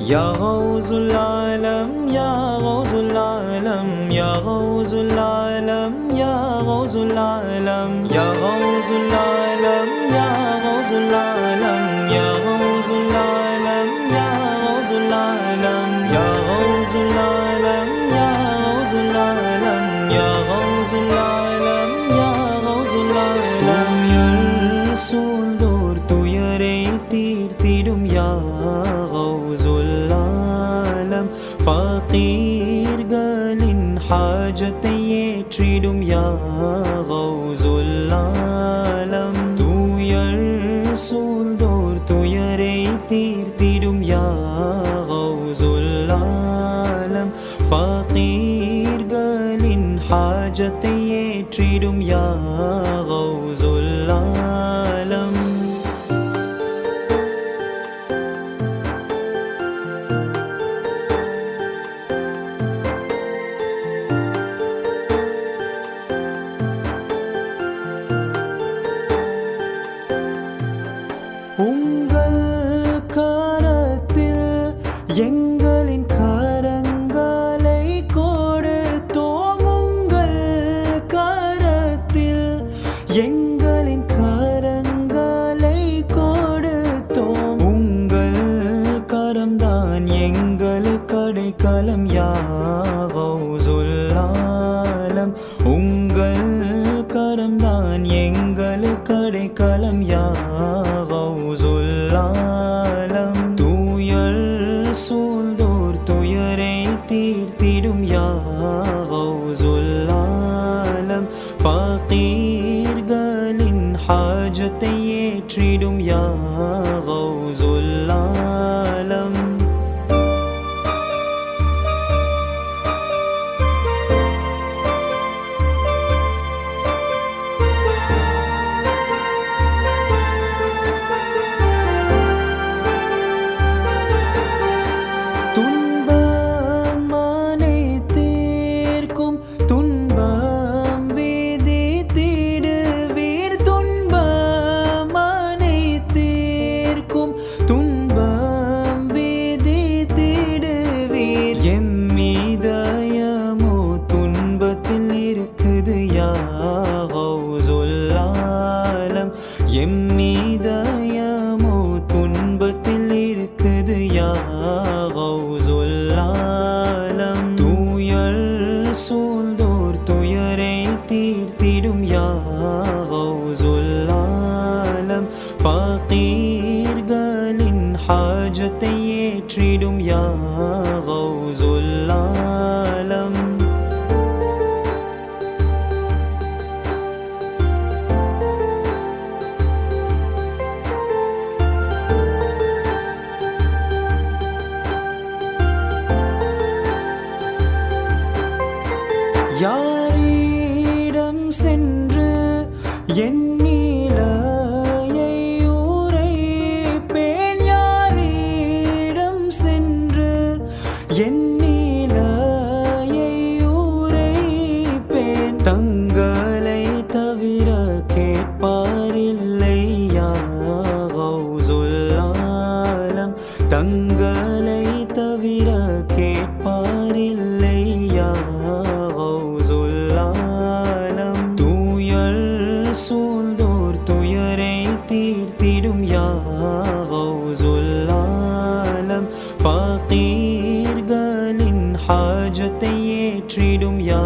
يا غوث العالم يا غوث العالم يا غوث العالم يا غوث العالم يا غوث العالم يا غوث العالم يا غوث العالم ஃபகீர்களின் ஹாஜத்தை ஏற்றிடும் யா கௌசுல் ஆலம் சூழ்ந்தோர் துயரை தீர்த்திடும் யா கௌசுல் ஆலம் ஃபகீர்களின் ஹாஜத்தை ஏற்றிடும் யா எங்களின் கரங்களை கொடுத்தோம் உங்கள் கரத்தில். எங்களின் கரங்களை கொடுத்தோம் உங்கள் கரம்தான் எங்களுக்கு அடைக்கலம் யாகௌசுல்லாலம் நடத்திடும் யாவுலாம் ஃபாகீர்களின் ஹாஜத்தை ஏற்றிடும் யாவுலாம் ஏற்றிடும் யா கௌசுல்லாலம் யாரிடம் சென்று என் தங்களை தவிர கேட்பாரில்லை யா தங்களை தவிர கேட்பாரில்லை யா தூயல் சூழ்ந்தோர் துயரை தீர்த்திடும் யா கௌசுல்லாலம் ஹாஜத்தை ஏற்றிடும் யா